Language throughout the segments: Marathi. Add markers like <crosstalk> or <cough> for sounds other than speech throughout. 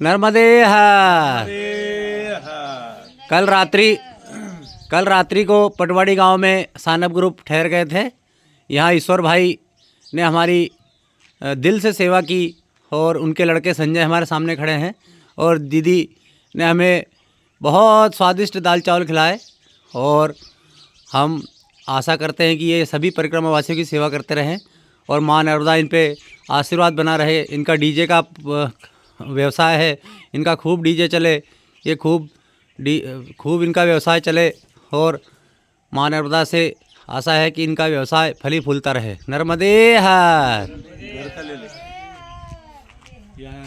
नर्मदे हर कल रात्रि कल रात्रि को पटवाड़ी गाँव में सानब ग्रुप ठहर गए थे। यहाँ ईश्वर भाई ने हमारी दिल से सेवा की और उनके लड़के संजय हमारे सामने खड़े हैं और दीदी ने हमें बहुत स्वादिष्ट दाल चावल खिलाए और हम आशा करते हैं कि ये सभी परिक्रमा वासियों की सेवा करते रहें और माँ नर्मदा इन पे आशीर्वाद बना रहे। इनका डीजे का व्यवसाय है, इनका खूब डीजे चले, ये खूब डी, खूब इनका व्यवसाय चले, और माँ नर्मदा से आशा है कि इनका व्यवसाय फली फूलता रहे। नर्मदे हर।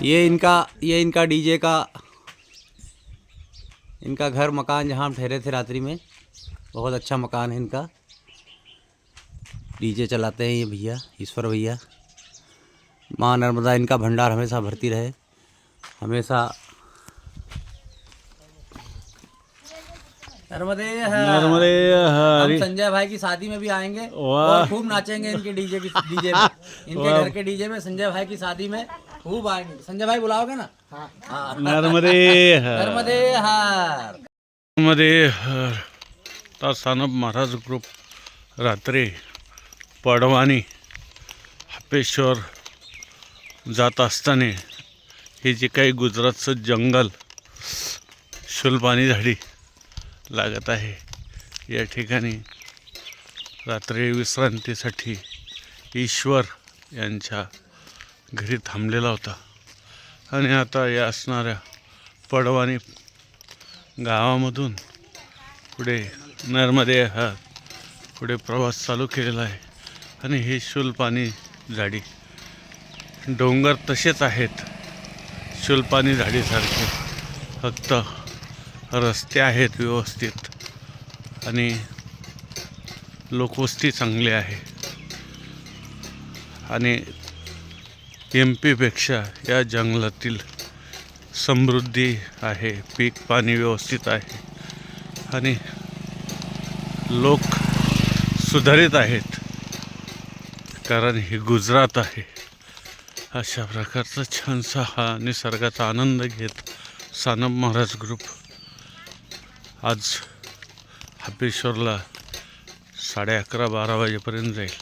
ये इनका ये इनका डीजे का, इनका घर मकान जहाँ हम ठहरे थे रात्रि में, बहुत अच्छा मकान है इनका। डीजे चलाते हैं ये भैया, ईश्वर भैया। माँ नर्मदा इनका भंडार हमेशा भरती रहे। हमेशा नर्मदे हर। नर्मदे हम संजय भाई की शादी में भी आएँगे और खूब नाचेंगे इनके डीजे की <laughs> डीजे में। इनके घर के डीजे में संजय भाई की शादी में खूब आएँगे। संजय भाई बुलाओगे ना? हाँ। नर्मदे नर्मदे हर नर्मदे हर तर सानप महाराज ग्रुप रात्री पडवानी हापेश्वर जात असताना हे जे काही गुजरातचं जंगल शुलपाणी झाडी लागत आहे या ठिकाणी रात्री विश्रांतीसाठी ईश्वर यांच्या घरी थांबलेला होता. आणि आता या असणाऱ्या पडवानी गावामधून पुढे नर्मदे हा पुढे प्रवास चालू केलेला आहे. आणि हे शुलपाणी झाडी डोंगर तसेच आहेत. शुलपाणी झाडीसारखे. फक्त रस्ते आहेत व्यवस्थित. आणि लोकवस्ती चांगली आहे. आणि एम पीपेक्षा या जंगलातील समृद्धी आहे. पीक पाणी व्यवस्थित आहे. आणि लोक सुधारित आहेत. कारण हे गुजरात आहे. अशा प्रकारचा छानसा हा निसर्गाचा आनंद घेत सानप महाराज ग्रुप आज हापेश्वरला साडे अकरा बारा वाजेपर्यंत जाईल.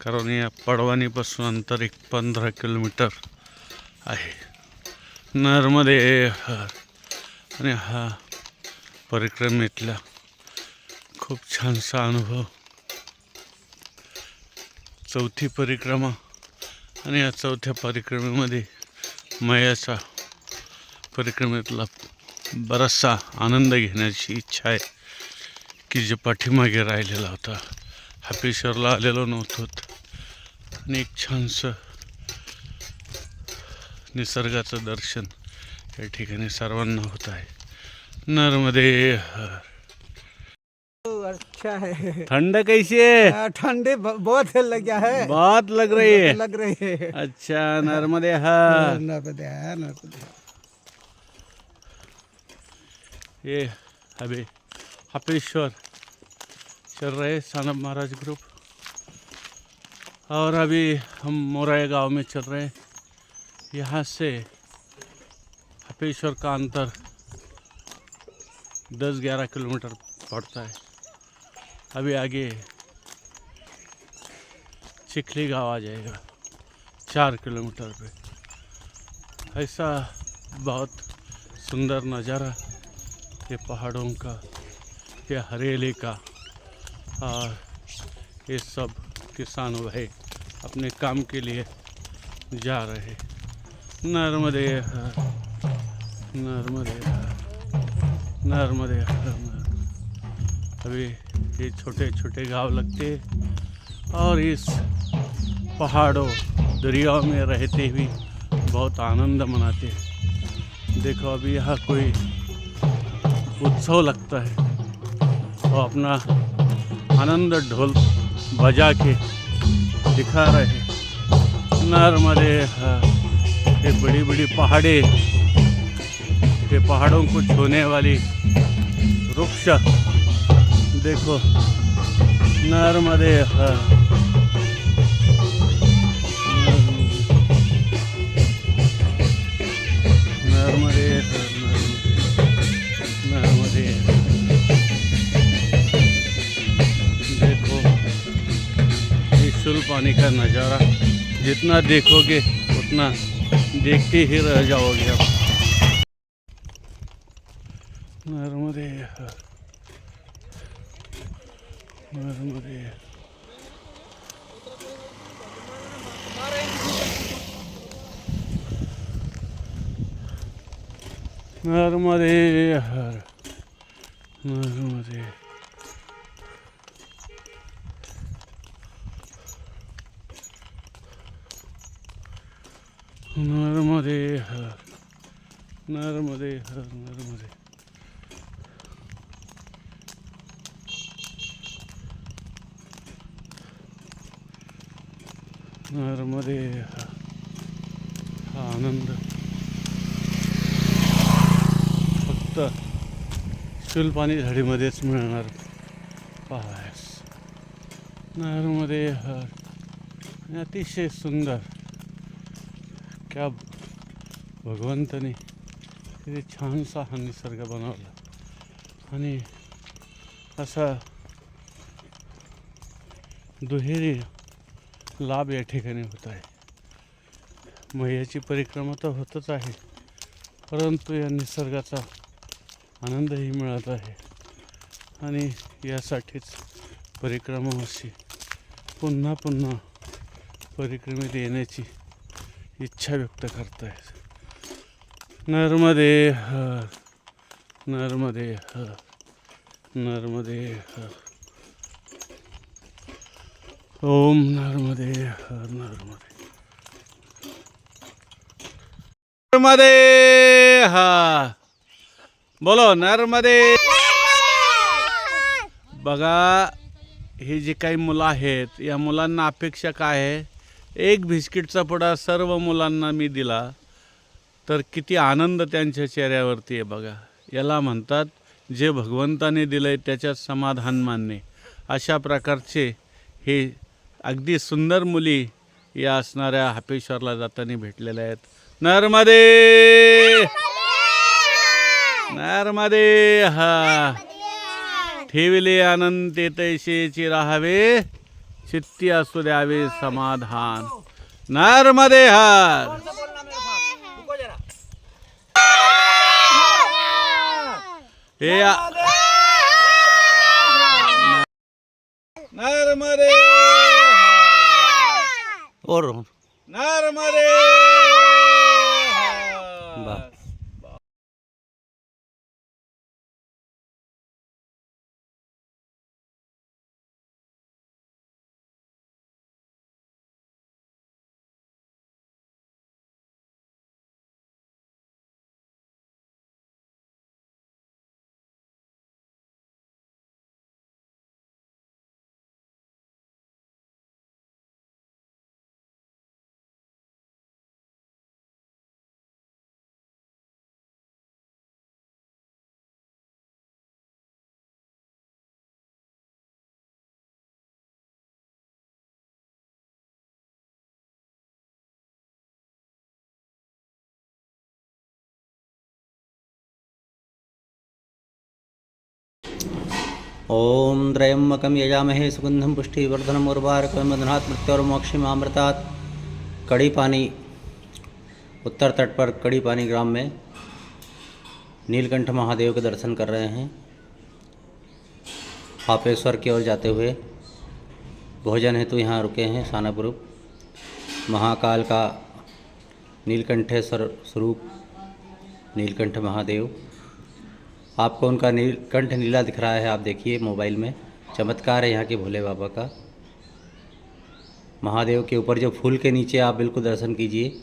कारण या पडवानीपासून अंतर एक पंधरा किलोमीटर आहे. नर्मदे आणि हा परिक्रमेतला खूप छानसा अनुभव. चौथी परिक्रमा आणि या चौथ्या परिक्रमेमध्ये मयाचा परिक्रमेतला बराचसा आनंद घेण्याची इच्छा आहे की जे पाठीमागे राहिलेला होता. हापेश्वरला आलेलो नव्हतो. आणि एक छानसं निसर्गाचं दर्शन या ठिकाणी सर्वांना होत आहे. नर्मदे हर अच्छा है। ठंड कैसी है? ठंडी बहुत लग गया है। बहुत लग रही है। लग रही है। अच्छा नर्मदे <laughs> हर। नर्मदे नर्मदे ये अभी हपेश्वर चल रहे सानप महाराज ग्रुप। और अभी हम मोराया गाँव में चल रहे हैं। यहाँ से हपेश्वर का अंतर 10-11 किलोमीटर पड़ता है। अभी आगे चिखली गाँव आ जाएगा चार किलोमीटर पे। ऐसा बहुत सुंदर नज़ारा, ये पहाड़ों का, ये हरेली का, और ये सब किसान भाई अपने काम के लिए जा रहे नर्मदे नर्मदे नर्मदे। अभी ये छोटे छोटे गाँव लगते और इस पहाड़ों, दरियाओं में रहते हुए बहुत आनंद मनाते हैं। देखो, अभी यहाँ कोई उत्सव लगता है वो अपना आनंद ढोल बजा के दिखा रहे हैं। नर्मदे ये बड़ी बड़ी पहाड़े ये पहाड़ों को छूने वाली वृक्ष देखो नर्मदे पानी का नज़ारा जितना देखोगे उतना देखते ही रह जाओगे आप। नर्मदे नर्मदे हर नर्मदे नर्मदे हर नर्मदे हर नर्मदे नर्मदे हा आनंद. फक्त शुलपाणी झाडीमध्येच मिळणार. पाहायस. नर्मदे हर अतिशय सुंदर. क्या भगवंताने किती छानसा हा निसर्ग बनवला. आणि असा दुहेरी लाभ या ठिकाणी होत आहे. मैयाची परिक्रमा तर होतच आहे. परंतु या निसर्गाचा आनंदही मिळत आहे. आणि यासाठीच परिक्रमावर्षी पुन्हा पुन्हा परिक्रमेत येण्याची इच्छा व्यक्त करतायत नर्मदे हर नर्मदे हर नर्मदे हर. ओम नर्मदे हर नर्मदे। नर्मदे हा। बोलो नर्मदे। बघा ही जी काही मुलं आहेत या मुलांना अपेक्षा काय आहे? एक बिस्किटचा पुडा सर्व मुलांना मी दिला तर किती आनंद त्यांच्या चेहऱ्यावरती आहे बघा. याला म्हणतात जे भगवंताने दिलं आहे त्याच्यात समाधान मानणे. अशा प्रकारचे हे अगदी सुंदर मुली या असणाऱ्या हापेश्वरला जाताना भेटलेल्या आहेत. नर्मदे! नर्मदे! हा. ठेविले अनंत तैसेची राहावे चित्ती असू द्यावे समाधान. नर्मदे हर! हे नर्मदे. ઓર નર મરે ओम त्रयम्बकं यजामहे सुगंधं पुष्टिवर्धनम् उर्वारकं मदनात् मृत्योर्मोक्षमामृतात् कड़ी पानी उत्तर तट पर कड़ी पानी ग्राम में नीलकंठ महादेव के दर्शन कर रहे हैं। हापेश्वर की ओर जाते हुए भोजन हेतु यहाँ रुके हैं सानापुर। महाकाल का नीलकंठेश्वर स्वरूप, नीलकंठ महादेव। आपको उनका नील, कंठ नीला दिख रहा है, आप देखिए मोबाइल में। चमत्कार है यहाँ के भोले बाबा का। महादेव के ऊपर जो फूल के नीचे आप बिल्कुल दर्शन कीजिए।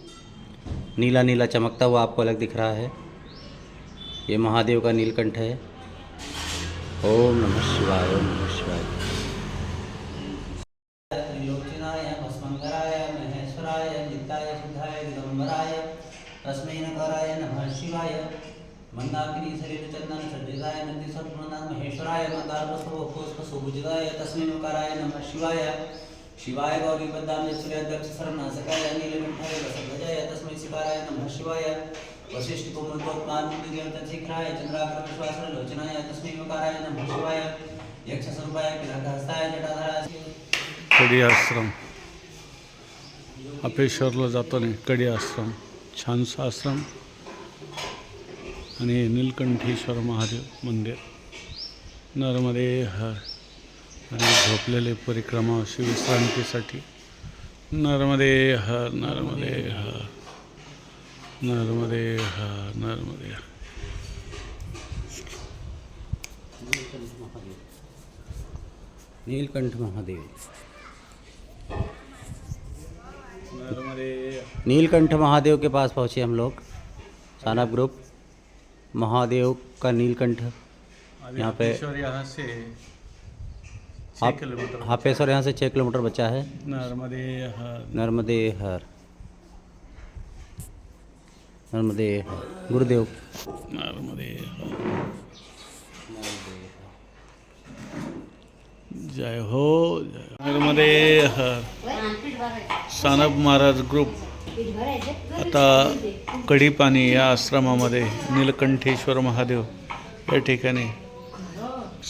नीला नीला चमकता हुआ आपको अलग दिख रहा है। ये महादेव का नीलकंठ है। ओम नमः शिवाय, ओम नमः चंदनसज्जिताय नंदीसत्महेश्वराय मकारपस्वभुजिताय तस्मै मकाराय नमः शिवाय। शिवाय गौरीपदाम्य सूर्याध्यक्षसरनासकाय नीलकण्ठाय वसध्वजाय तस्मै शिकाराय नमः शिवाय। वशिष्ठकोमलोत्मानुद्यन्तशिखराय चन्द्राकरविश्वासलोचनाय तस्मै मकाराय नमः शिवाय। यक्षस्वरूपाय पिलाकहस्ताय जटाधाराय। आश्रम अपेश्वरला जातो नाही कडी आश्रम छानसा आश्रम आणि नीलकंठेश्वर महादेव मंदिर. नर्मदे हर आणि झोपलेले परिक्रमा अशी विश्रांतीसाठी. नर्मदे हर नर्मदे हर नर्मदे हर नर्मदे हर. नीलकंठ महादेव. नीलकंठ महादेव के पास पहुँचे हम लोग. सानप ग्रुप महादेव का नीलकंठ यहाँ पे- हापेश्वर यहाँ से छः किलोमीटर हापेश्वर यहाँ से छः किलोमीटर बचा है। नर्मदे हर। नर्मदे हर। नर्मदे हर। गुरुदेव। नर्मदे जय हो जय नर्मदे हर। सानप महाराज ग्रुप। आता कढीपाणी या आश्रमामध्ये नीलकंठेश्वर महादेव या ठिकाणी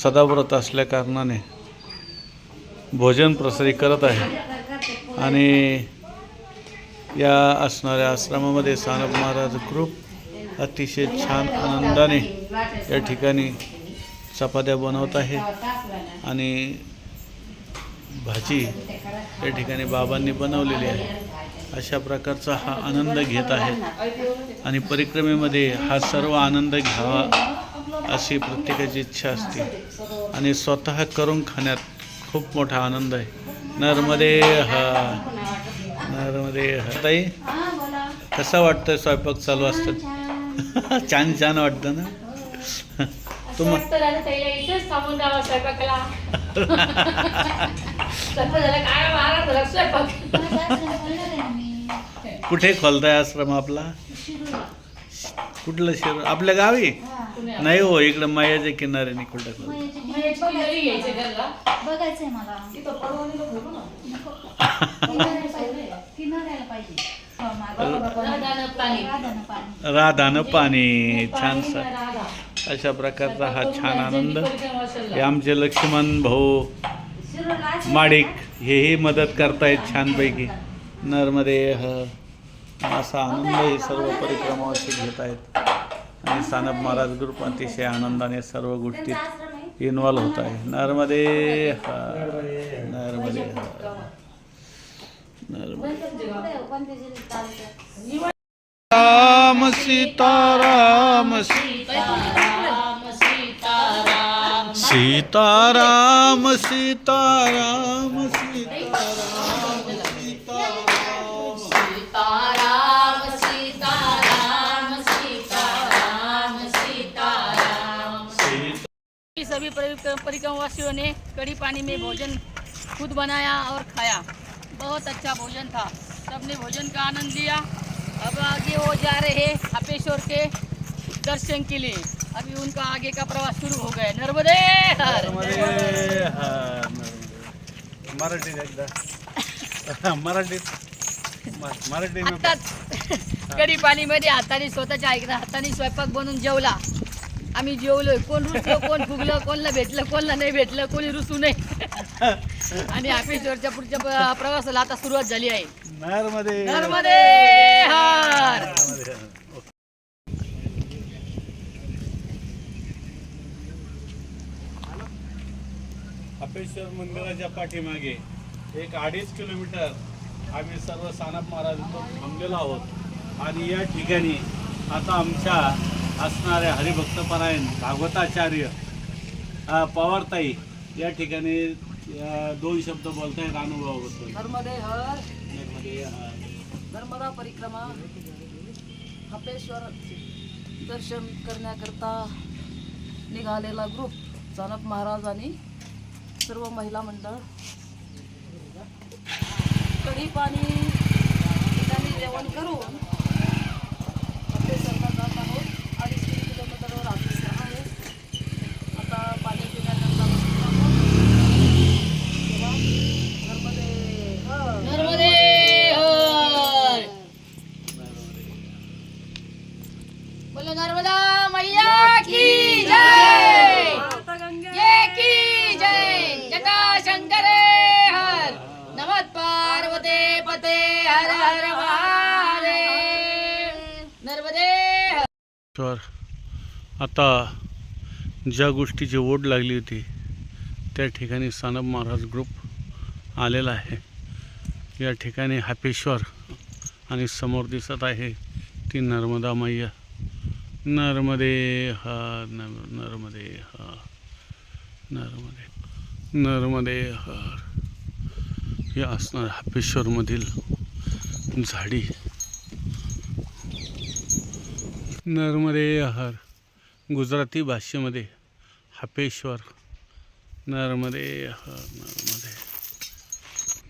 सदाव्रत असल्या कारणाने भोजन प्रसारी करत आहे. आणि या असणाऱ्या आश्रमामध्ये सानप महाराज ग्रुप अतिशय छान आनंदाने या ठिकाणी चपात्या बनवत आहे. आणि भाजी या ठिकाणी बाबांनी बनवलेली आहे. अशा प्रकारचा हा आनंद घेत आहे आणि परिक्रमेमध्ये हा सर्व आनंद घ्यावा अशी प्रत्येकाची इच्छा असते. आणि स्वतः करून खाण्यात खूप मोठा आनंद आहे. नर्मदे हा. नर्मदे हा. ताई कसा वाटतंय स्वयंपाक चालू असतात <laughs> छान छान वाटतं ना? तुम वाटतं दादा ताईला इथेच थांबून राहावं स्वयंपाकाला. स्वयंपाक झाला काय महाराज झाला स्वयंपाक. कुठे खोलताय आश्रम आपला? कुठलं शिर? आपल्या गावी? नाही हो इकडं मायाच्या किनाऱ्याने कुठं खोल मग घरी घ्यायचं घरला. बघायचंय मला. तिथं परवानगी नको ना. <laughs> किनाऱ्याला पाहिजे. किनाऱ्याला पाहिजे. हो, मागं. राधानं पाणी. राधानं पाणी. राधानं पाणी छान पाणी सा ना राधा. अशा प्रकारचा हा छान आनंद. असेल हे आमचे लक्ष्मण भाऊ माडिक हेही मदत करतायत छानपैकी. नर्मदे ह असा आनंद हे सर्व परिक्रमावरती घेत आहेत आणि सानप महाराज ग्रुप अतिशय आनंदाने सर्व गोष्टीत इन्वॉल्व होत आहे नर्मदे ह. नर्मदे. नर्मदे सीताराम सीताराम. सीताराम सीताराम सीताराम सीताराम सीताराम सीताराम। सीताराम सीताराम सभी परि- परिक्रमवासियों ने कड़ी पानी में भोजन खुद बनाया और खाया। बहुत अच्छा भोजन था। सबने भोजन का आनंद लिया। अब आगे वो जा रहे हैं हापेश्वर के दर्शन के लिए। अभी उनका आगे का प्रवास शुरू हो गया नर्मदे हर मराठीत एकदा। मराठीत <laughs> मराठी कडी पाणीमध्ये हाताने स्वतःच्या ऐकता हाताने स्वयंपाक बनवून जेवला. आम्ही जेवलोय. कोण रुसलो कोण फुगलं कोणला भेटलं कोणला नाही भेटलं कोणी रुसू नये. <laughs> आणि हापेश्वरच्या पुढच्या प्रवासाला आता सुरुवात झाली आहे. नर्मदे. नर्मदे हर! हापेश्वर मंदिराच्या पाठीमागे एक अडीच किलोमीटर आम्ही सर्व सानप महाराज थांबलेलो आहोत. आणि या ठिकाणी आता आमच्या असणाऱ्या हरिभक्तपरायण भागवताचार्य पवारताई या ठिकाणी दोन शब्द बोलतायत अनुभवाबद्दल नर्मदे हर. नर्मदे, परिक्रमा. हपेश्वर दर्शन करण्याकरता निघालेला ग्रुप चाणक महाराज आणि सर्व महिला मंडळ. कढी पाणी जेवण करून आता ज्या गोष्टीची ओढ लागली होती त्या ठिकाणी सानप महाराज ग्रुप आलेला आहे. या ठिकाणी हापेश्वर आणि समोर दिसत आहे ती नर्मदा मैया. नर्मदे हा नर्मदे हा नर्मदे नर्मदे हर हे असणार हापेश्वरमधील झाडी. नर्मदे हर गुजराती भाषेमध्ये हापेश्वर नर्मदे हर नर्मदे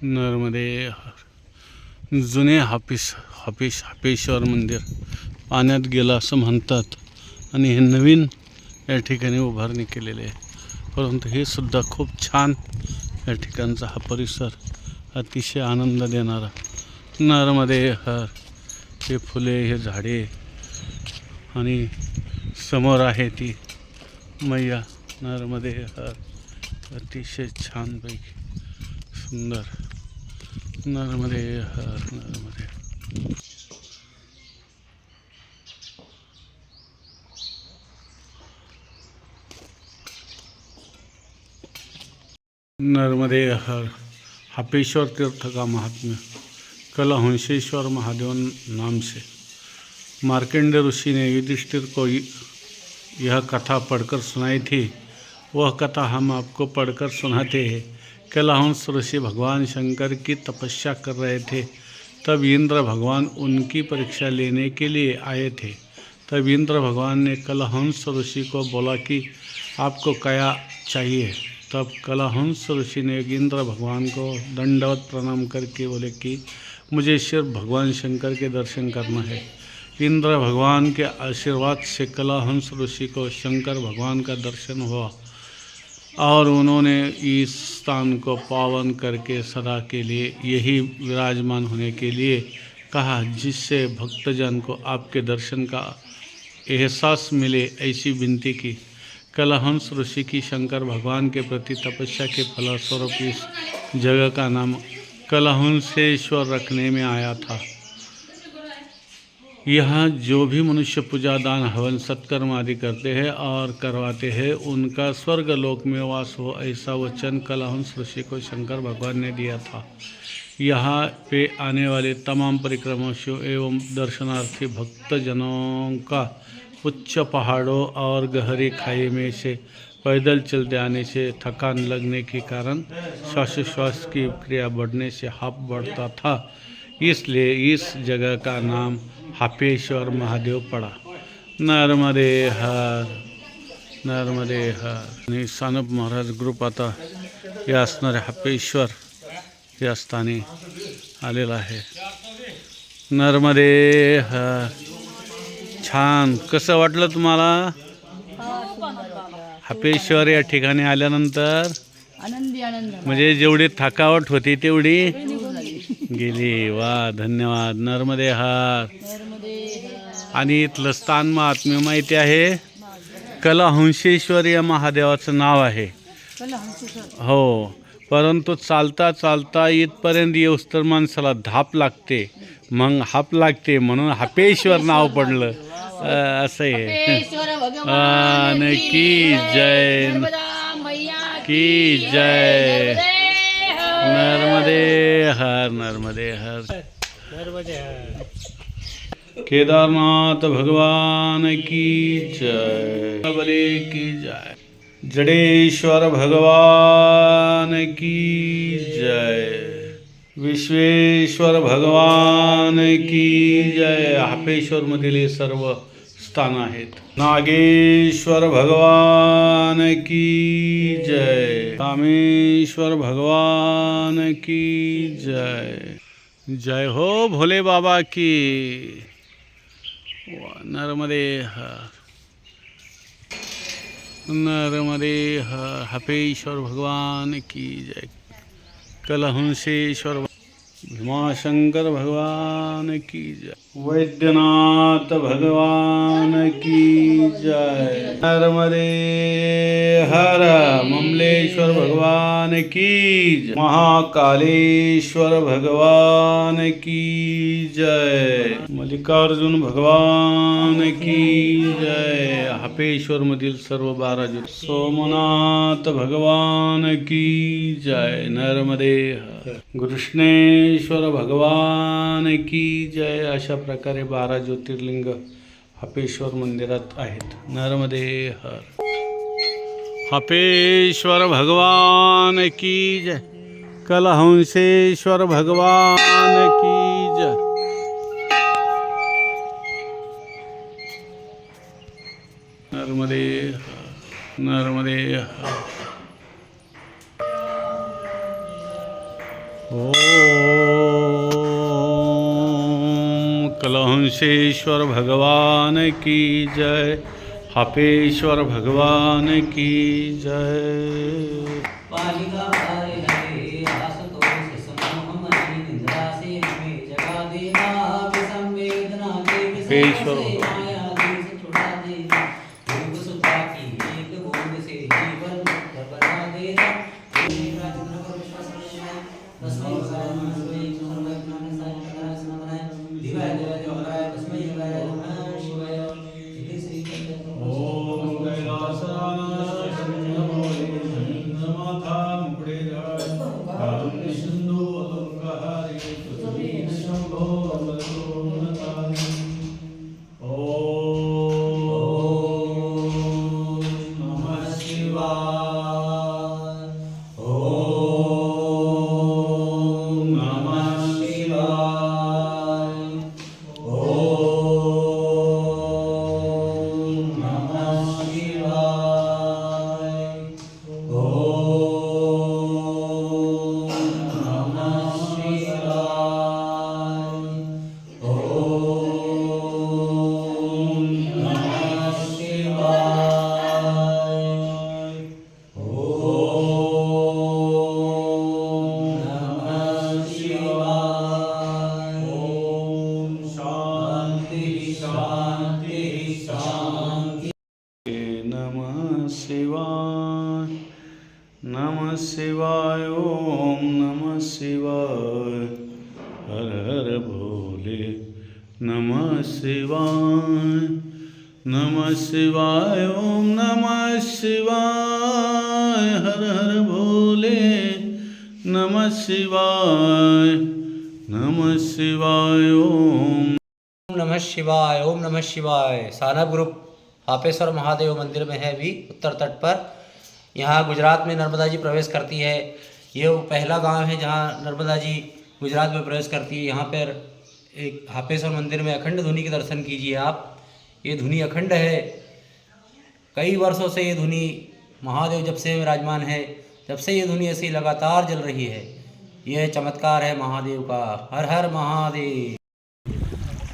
नर्मदे हर. जुने हापेश हापेश हापेश्वर मंदिर पाण्यात गेलं असं म्हणतात आणि हे नवीन या ठिकाणी उभारणी केलेली आहे. परंतु हे सुद्धा खूप छान या ठिकाणचा हा परिसर अतिशय आनंद देणारा. नर्मदे हर हे फुले हे झाडे समोर आहे ती मैया नर्मदे हर. अतिशय छानपैकी. सुंदर. नर्मदे हर, नर्मदे. नर्मदे हर. हापेश्वर तीर्थ का महात्म्य. कलहंसेश्वर महादेव नाम से. मार्कंडे ऋषि ने युधिष्ठिर को यह कथा पढ़कर सुनाई थी। वह कथा हम आपको पढ़कर सुनाते हैं। कलहंस ऋषि भगवान शंकर की तपस्या कर रहे थे। तब इंद्र भगवान उनकी परीक्षा लेने के लिए आए थे। तब इंद्र भगवान ने कलहंस ऋषि को बोला कि आपको कया चाहिए। तब कलहंस ऋषि ने इंद्र भगवान को दंडवत प्रणाम करके बोले कि मुझे सिर्फ़ भगवान शंकर के दर्शन करना है। इंद्र भगवान के आशीर्वाद से कलाहंस ऋषि को शंकर भगवान का दर्शन हुआ और उन्होंने इस स्थान को पावन करके सदा के लिए, यही विराजमान होने के लिए कहा, जिससे भक्तजन को आपके दर्शन का एहसास मिले ऐसी विनती की। कलहंस ऋषि की शंकर भगवान के प्रति तपस्या के फलस्वरूप इस जगह का नाम कलहंसेश्वर रखने में आया था। यहाँ जो भी मनुष्य पूजा दान, हवन, सत्कर्म आदि करते हैं और करवाते हैं, उनका स्वर्ग लोक में वास हो, ऐसा वचन कलहंस ऋषि को शंकर भगवान ने दिया था। यहाँ पे आने वाले तमाम परिक्रमाशियों एवं दर्शनार्थी भक्तजनों का उच्च पहाड़ों और गहरी खाई में से पैदल चलते आने से थकान लगने के कारण श्वासोश्वास की क्रिया बढ़ने से हाफ़ बढ़ता था। इसलिए इस जगह का नाम हापेश्वर महादेव पड़ा. नर्मदे हर नर्मदे हर. आणि सानप महाराज ग्रुप आता हे असणारे हापेश्वर या स्थानी आलेला आहे. नर्मदे हर. छान. कसं वाटलं तुम्हाला? हापेश्वर या ठिकाणी आल्यानंतर? आनंदी आनंद. म्हणजे जेवढी थकावट होती तेवढी? गेली. वा धन्यवाद. नर्मदे हार. आणि इथलं स्थान महात्म्य माहिती आहे. कलहंसेश्वर या महादेवाचं नाव आहे. हो परंतु चालता चालता इथपर्यंत येऊस तर माणसाला धाप लागते. मग हाप लागते म्हणून हापेश्वर नाव पडलं. असं आहे. की जय. की जय. नर्मदे हर. नर्मदे हर। नर्मदे हर। केदारनाथ भगवान की जय। बले की जय। जडेश्वर भगवान की जय। विश्वेश्वर भगवान की जय। हापेश्वर मधील हे सर्व स्थान आहेत. नागेश्वर भगवान की जय. कामेश्वर भगवान की जय. जय हो भोले बाबा की. वा, नर्मदे हर. नर्मदे हर. भगवान की जय. कलहंसेश्वर भीमाशंकर भगवान की जय. वैद्यनाथ भगवान की जय। नर्मदे हर ममलेश्वर भगवान की जय। महाकालेश्वर भगवान की जय। मल्लिकार्जुन भगवान की जय। हापेश्वर मधील सर्व बारा ज्योत सोमनाथ भगवान की जय। नर्मदे हर. कृष्णेश्वर भगवान की जय। अशा प्रकारे बारा ज्योतिर्लिंग हापेश्वर आहेत. नर्मदे हर. हपेश्वर भगवान की जय. कलहंसेश्वर भगवान की जय. नर्मदे हर, नर्मदे हर. हफेश्वर भगवान की जय। हपेश्वर भगवान की जय। Thank you. शिवाय, ओम नमः शिवाय। सानप ग्रुप हापेश्वर महादेव मंदिर में है अभी उत्तर तट पर। यहाँ गुजरात में नर्मदा जी प्रवेश करती है। ये वो पहला गाँव है जहाँ नर्मदा जी गुजरात में प्रवेश करती है। यहाँ पर एक हापेश्वर मंदिर में अखंड धुनी के दर्शन कीजिए आप। ये धुनी अखंड है। कई वर्षों से ये धुनी महादेव जब से विराजमान है जब से ये धुनी ऐसी लगातार जल रही है। यह चमत्कार है महादेव का। हर हर महादेव।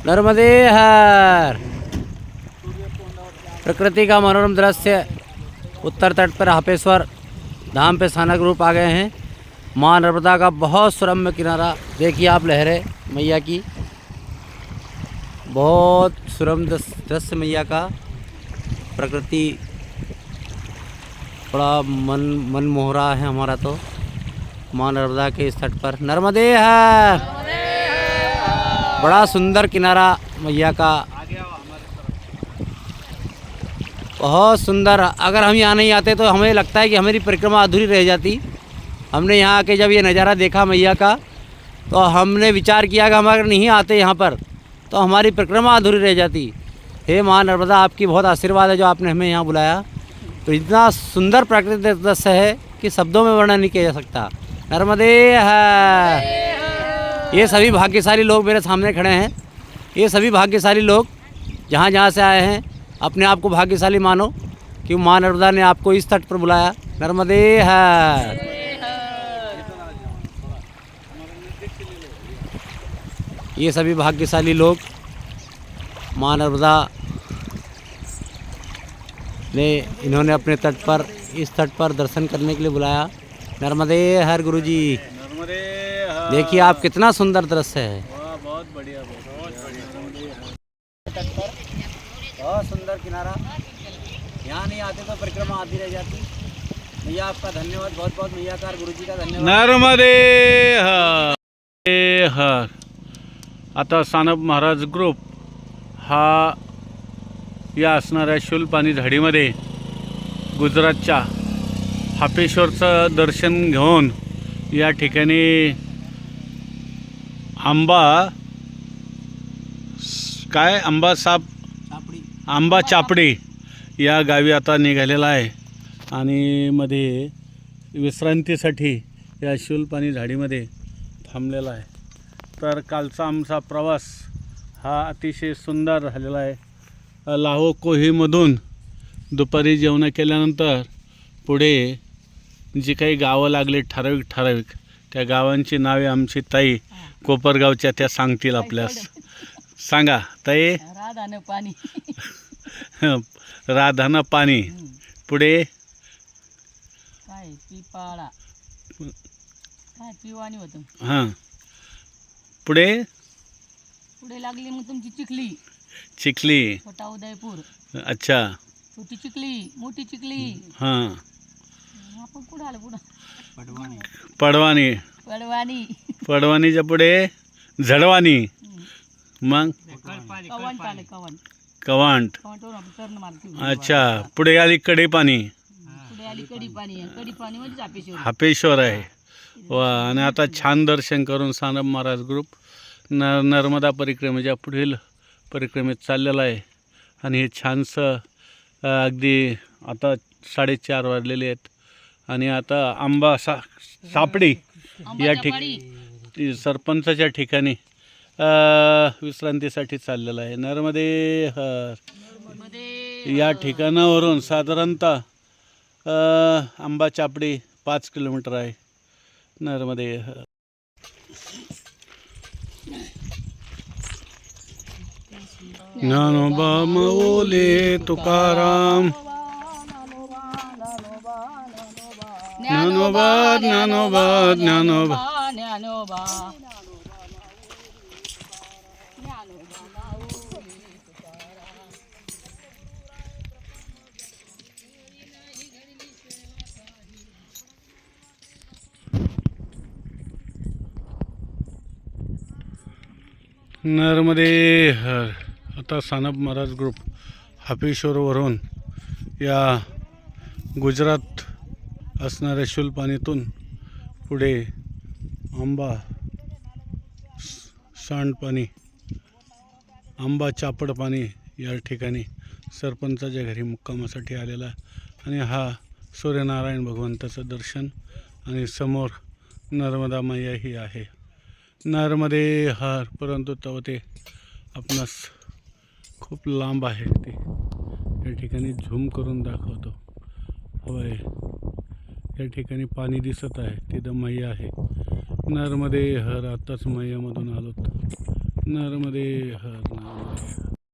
नर्मदे हर प्रकृति का मनोरम दृश्य। उत्तर तट पर हापेश्वर धाम पे साना रूप आ गए हैं। माँ नर्मदा का बहुत सुरम्य किनारा। देखिए आप लहरें, मैया की। बहुत सुरम दृश्य मैया का। प्रकृति बड़ा मन मन मोहरा है हमारा तो। माँ नर्मदा के इस तट पर। नर्मदे हर बड़ा सुंदर किनारा मैया का। बहुत सुंदर। अगर हम यहाँ नहीं आते तो हमें लगता है कि हमारी परिक्रमा अधूरी रह जाती। हमने यहाँ आके जब ये नज़ारा देखा मैया का तो हमने विचार किया कि हम अगर नहीं आते यहाँ पर तो हमारी परिक्रमा अधूरी रह जाती। हे माँ नर्मदा, आपकी बहुत आशीर्वाद है जो आपने हमें यहाँ बुलाया। तो इतना सुंदर प्राकृतिक दृश्य है कि शब्दों में वर्णन नहीं किया जा सकता। नर्मदे है। ये सभी भाग्यशाली लोग मेरे सामने खड़े हैं। ये सभी भाग्यशाली लोग जहाँ जहाँ से आए हैं, अपने आप को भाग्यशाली मानो कि माँ नर्मदा ने आपको इस तट पर बुलाया। नर्मदे है ये सभी भाग्यशाली लोग माँ नर्मदा ने इन्होंने अपने तट पर, इस तट पर दर्शन करने के लिए बुलाया। नर्मदे हर गुरु जी नर्मदे देखिए आप कितना सुंदर दृश्य है। बहुत बढ़िया बहुत सुंदर किनारा। यहाँ नहीं आते तो परिक्रमा आती रह जाती। भैया आपका धन्यवाद बहुत बहुत मैयाकार गुरु जी का धन्यवाद। नर्मदे हर हे आता सानप महाराज ग्रुप हा या असणाऱ्या शूलपाणी झाडीमध्ये गुजरातच्या हापेश्वरचं दर्शन घेऊन या ठिकाणी आंबा काय? आंबा साप आंबा चापडी. या गावी आता निघालेला आहे. आणि मध्ये विश्रांतीसाठी या शूलपाणी झाडीमध्ये थांबलेला आहे. तर कालचा आमचा प्रवास हा अतिशय सुंदर झालेला आहे. लाहो कोहीमधून दुपारी जेवण केल्यानंतर पुढे जी काही गावं लागली ठराविक ठराविक त्या गावांची नावे आमची ताई कोपरगावच्या त्या सांगतील आपल्यास. सांगा ताई. राधानं पाणी. <laughs> राधाना पाणी. पुढे? काय पिपाळा काय पिवाणी होतं. हां. पुढे? पुढे लागली मग तुमची चिखली. चिखली. छोटा उदयपूर. अच्छा. छोटी चिखली मोठी चिखली. हां. आपण कुठं आलं पुढं? पडवानी पडवाणी. पडवानीच्या पुढे झडवानी मग? कवंट आलं कवंट कवांट. कवंटवरून आपण टर्न मारतो. अच्छा पुढे आली कडेपाणी पुढे आली कडी पाणी कडी पाणी म्हणजे हापेश्वर. आहे. वा आणि आता छान दर्शन करून सानप महाराज ग्रुप न नर्मदा परिक्रमेच्या पुढील परिक्रमेत चाललेला आहे. आणि हे छानसं अगदी आता साडेचार वाजलेले आहेत. आणि आता आंबा सा सापडी या ठिक ती सरपंचाच्या ठिकाणी विश्रांतीसाठी चाललेला आहे. नर्मदे हर या ठिकाणावरून साधारणतः आंबा चापडी पाच किलोमीटर आहे. नर्मदे हर ज्ञानोबा मौले तुकाराम. ज्ञानोबा ज्ञानोबा ज्ञानोबा. ज्ञानोबा नर्मदे हर. आता सानप महाराज ग्रुप हापेश्वरवरून या गुजरात असणाऱ्या शुलपाणीतून पुढे आंबा स- सांडपाणी आंबा चापड पाणी या ठिकाणी सरपंचाच्या घरी मुक्कामासाठी आलेला आणि हा सूर्यनारायण भगवंताचं दर्शन आणि समोर नर्मदा मैया ही आहे. नर्मदे हार परंतु तव ते आपणास खूप लांब आहे. ते या ठिकाणी झूम करून दाखवतो. होय. या ठिकाणी पाणी दिसत आहे. तिथं मैया आहे. नर्मदे हर आत्ताच मैयामधून आलोत. नर्मदे हर नर्मदे हर